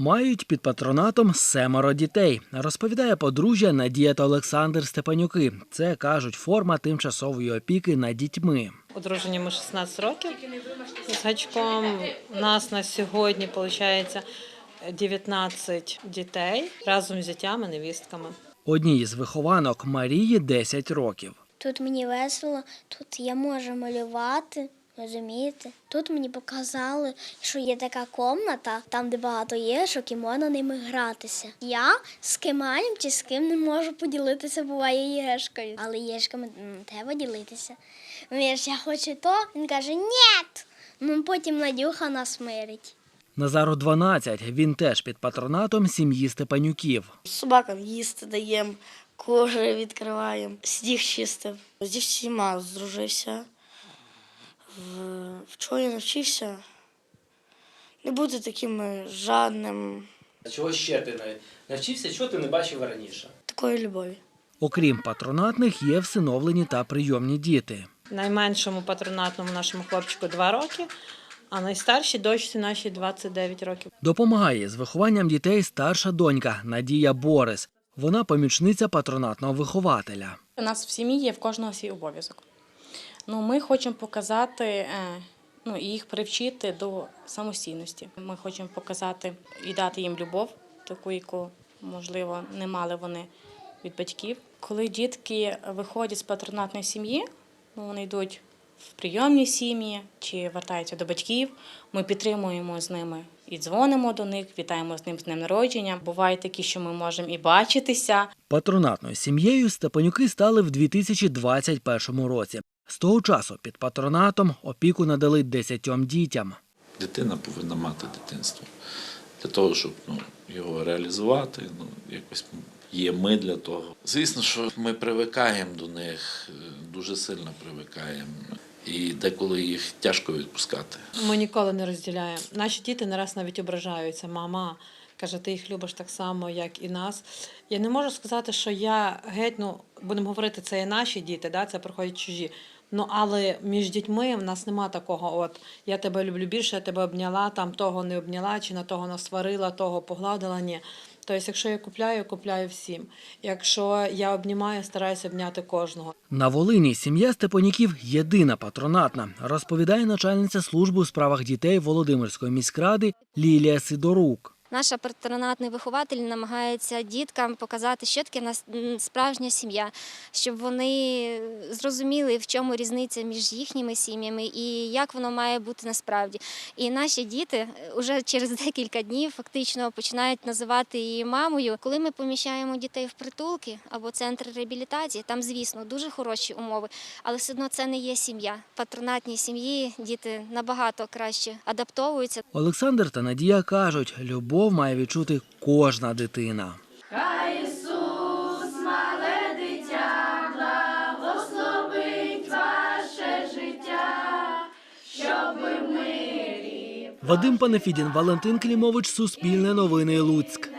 Мають під патронатом семеро дітей, розповідає подружжя Надія та Олександр Степанюки. Це кажуть форма тимчасової опіки над дітьми. Одружені ми 16 років з гачком. У нас на сьогодні виходить 19 дітей разом з дітями, невістками. Одній із вихованок Марії 10 років. Тут мені весело, тут я можу малювати, розумієте? Тут мені показали, що є така комната, там, де багато єшок, і можна ними гратися. Я з кималем чи з ким не можу поділитися, буває єшкою. Але єшками м, треба ділитися. Вірш, я хочу то, він каже, ні. Ну потім Надюха нас мирить. Назару 12, він теж під патронатом сім'ї Степанюків. Собакам їсти даємо, кожи відкриваємо, сніг чистив. Зі всіма здружився. В, в чого я навчився? Не бути таким е, жадним, Чого ще ти навчився, чого ти не бачив раніше? такої любові. Окрім патронатних, є всиновлені та прийомні діти. Найменшому патронатному нашому хлопчику 2 роки, а найстаршій дочці нашій 29 років. Допомагає з вихованням дітей старша донька Надія Борис. Вона помічниця патронатного вихователя. У нас в сім'ї є в кожного свій обов'язок. Ну, ми хочемо показати е, ну, і їх привчити до самостійності. Ми хочемо показати і дати їм любов, таку, яку, можливо, не мали вони від батьків. Коли дітки виходять з патронатної сім'ї, ну, вони йдуть в прийомні сім'ї чи вертаються до батьків. Ми підтримуємо з ними і дзвонимо до них, вітаємо з ним з днем народження. Бувають такі, що ми можемо і бачитися, Патронатною сім'єю Степанюки стали в 2021 році. З того часу під патронатом опіку надали 10 дітям. Дитина повинна мати дитинство. Для того, щоб ну, його реалізувати, ну, якось є ми для того. Звісно, що ми привикаємо до них, дуже сильно привикаємо. І деколи їх тяжко відпускати. Ми ніколи не розділяємо. Наші діти не раз навіть ображаються. Мама каже, ти їх любиш так само, як і нас. Я не можу сказати, що я геть, ну будемо говорити, це і наші діти, да, це приходять чужі. Ну але між дітьми в нас нема такого. От я тебе люблю більше, я тебе обняла, там того не обняла, чи на того насварила, того погладила. Ні. Тобто, якщо я купляю, купляю всім. Якщо я обнімаю, стараюся обняти кожного. На Волині сім'я Степанюків єдина патронатна, розповідає начальниця служби у справах дітей Володимирської міськради Лілія Сидорук. Наша патронатний вихователь намагається діткам показати, що таке справжня сім'я, щоб вони зрозуміли, в чому різниця між їхніми сім'ями і як воно має бути насправді. І наші діти вже через декілька днів фактично починають називати її мамою. Коли ми поміщаємо дітей в притулки або центр реабілітації, там, звісно, дуже хороші умови, але все одно це не є сім'я. Патронатній сім'ї діти набагато краще адаптовуються. Олександр та Надія кажуть, любов має відчути кожна дитина. Вадим Панафідін, Валентин Клімович, Суспільне новини Луцьк.